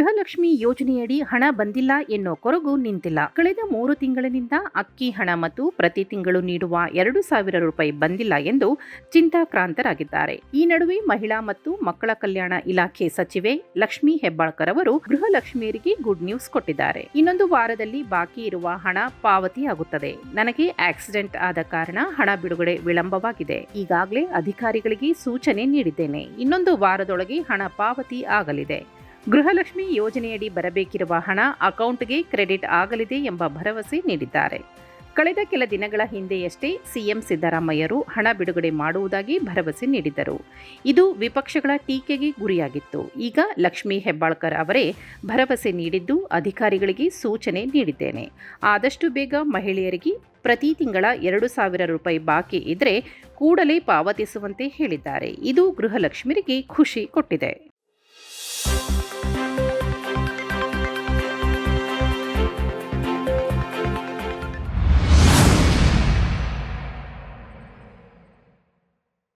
ಗೃಹಲಕ್ಷ್ಮಿ ಯೋಜನೆಯಡಿ ಹಣ ಬಂದಿಲ್ಲ ಎನ್ನುವ ಕೊರಗು ನಿಂತಿಲ್ಲ. ಕಳೆದ ಮೂರು ತಿಂಗಳಿನಿಂದ ಅಕ್ಕಿ ಹಣ ಮತ್ತು ಪ್ರತಿ ತಿಂಗಳು ನೀಡುವ ಎರಡು ಸಾವಿರ ರೂಪಾಯಿ ಬಂದಿಲ್ಲ ಎಂದು ಚಿಂತಾಕ್ರಾಂತರಾಗಿದ್ದಾರೆ. ಈ ನಡುವೆ ಮಹಿಳಾ ಮತ್ತು ಮಕ್ಕಳ ಕಲ್ಯಾಣ ಇಲಾಖೆ ಸಚಿವೆ ಲಕ್ಷ್ಮಿ ಹೆಬ್ಬಾಳ್ಕರ್ ಅವರು ಗೃಹಲಕ್ಷ್ಮಿಯರಿಗೆ ಗುಡ್ ನ್ಯೂಸ್ ಕೊಟ್ಟಿದ್ದಾರೆ. ಇನ್ನೊಂದು ವಾರದಲ್ಲಿ ಬಾಕಿ ಇರುವ ಹಣ ಪಾವತಿಯಾಗುತ್ತದೆ. ನನಗೆ ಆಕ್ಸಿಡೆಂಟ್ ಆದ ಕಾರಣ ಹಣ ಬಿಡುಗಡೆ ವಿಳಂಬವಾಗಿದೆ. ಈಗಾಗಲೇ ಅಧಿಕಾರಿಗಳಿಗೆ ಸೂಚನೆ ನೀಡಿದ್ದೇನೆ. ಇನ್ನೊಂದು ವಾರದೊಳಗೆ ಹಣ ಪಾವತಿ ಆಗಲಿದೆ. ಗೃಹಲಕ್ಷ್ಮಿ ಯೋಜನೆಯಡಿ ಬರಬೇಕಿರುವ ಹಣ ಅಕೌಂಟ್ಗೆ ಕ್ರೆಡಿಟ್ ಆಗಲಿದೆ ಎಂಬ ಭರವಸೆ ನೀಡಿದ್ದಾರೆ. ಕಳೆದ ಕೆಲ ದಿನಗಳ ಹಿಂದೆಯಷ್ಟೇ ಸಿಎಂ ಸಿದ್ದರಾಮಯ್ಯರು ಹಣ ಬಿಡುಗಡೆ ಮಾಡುವುದಾಗಿ ಭರವಸೆ ನೀಡಿದ್ದರು ಇದು ವಿಪಕ್ಷಗಳ ಟೀಕೆಗೆ ಗುರಿಯಾಗಿತ್ತು. ಈಗ ಲಕ್ಷ್ಮೀ ಹೆಬ್ಬಾಳ್ಕರ್ ಅವರೇ ಭರವಸೆ ನೀಡಿದ್ದು ಅಧಿಕಾರಿಗಳಿಗೆ ಸೂಚನೆ ನೀಡಿದ್ದೇನೆ. ಆದಷ್ಟು ಬೇಗ ಮಹಿಳೆಯರಿಗೆ ಪ್ರತಿ ತಿಂಗಳ ಎರಡು ಸಾವಿರ ರೂಪಾಯಿ ಬಾಕಿ ಇದ್ರೆ ಕೂಡಲೇ ಪಾವತಿಸುವಂತೆ ಹೇಳಿದ್ದಾರೆ. ಇದು ಗೃಹಲಕ್ಷ್ಮಿಯರಿಗೆ ಖುಷಿ ಕೊಟ್ಟಿದೆ.